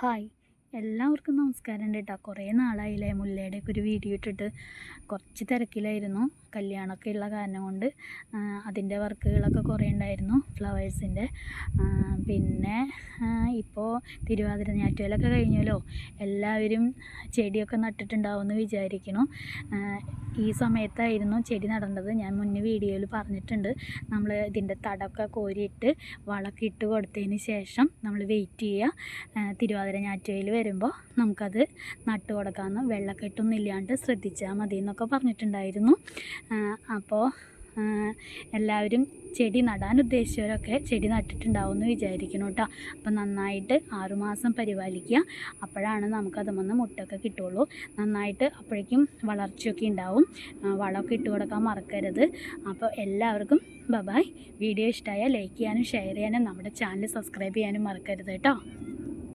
Hi. എല്ലാവർക്കും നമസ്കാരം കേട്ടോ കുറേ നാളായില്ലേ മുല്ലയുടെയൊക്കെ ഒരു വീഡിയോ ഇട്ടിട്ട്. കുറച്ച് തിരക്കിലായിരുന്നു. കല്യാണമൊക്കെ ഉള്ള കാരണം കൊണ്ട് അതിന്റെ വർക്കുകളൊക്കെ കുറേ ഉണ്ടായിരുന്നു ഫ്ലവേഴ്സിന്റെ. പിന്നെ ഇപ്പോൾ തിരുവാതിര ഞാറ്റുവേലൊക്കെ കഴിഞ്ഞല്ലോ. എല്ലാവരും ചെടിയൊക്കെ നട്ടിട്ടുണ്ടാവുമെന്ന് വിചാരിക്കണം ഈ സമയത്തായിരുന്നു ചെടി നടേണ്ടത് ഞാൻ മുന്നേ വീഡിയോയിൽ പറഞ്ഞിട്ടുണ്ട്. നമ്മൾ ഇതിന്റെ തടമൊക്കെ കോരിയിട്ട് വളമൊക്കെ ഇട്ട് കൊടുത്തതിന് ശേഷം നമ്മൾ വെയിറ്റ് ചെയ്യുക. തിരുവാതിര ഞാറ്റുവേൽ വരുമ്പോൾ നമുക്കത് നട്ട് കൊടുക്കാമെന്ന് വെള്ളക്കെട്ടൊന്നും ഇല്ലാണ്ട് ശ്രദ്ധിച്ചാൽ മതി എന്നൊക്കെ പറഞ്ഞിട്ടുണ്ടായിരുന്നു. അപ്പോൾ എല്ലാവരും ചെടി നടാൻ ഉദ്ദേശിച്ചവരൊക്കെ ചെടി നട്ടിട്ടുണ്ടാവുമെന്ന് വിചാരിക്കണം കേട്ടോ. അപ്പോൾ നന്നായിട്ട് ആറുമാസം പരിപാലിക്കുക. അപ്പോഴാണ് നമുക്കത് വന്ന് മുട്ടൊക്കെ കിട്ടുള്ളൂ നന്നായിട്ട് അപ്പോഴേക്കും വളർച്ചയൊക്കെ ഉണ്ടാവും. വളമൊക്കെ ഇട്ട് കൊടുക്കാൻ മറക്കരുത്. അപ്പോൾ എല്ലാവർക്കും ബബായ് വീഡിയോ ഇഷ്ടമായാൽ ലൈക്ക് ചെയ്യാനും ഷെയർ ചെയ്യാനും നമ്മുടെ ചാനൽ സബ്സ്ക്രൈബ് ചെയ്യാനും മറക്കരുത് കേട്ടോ.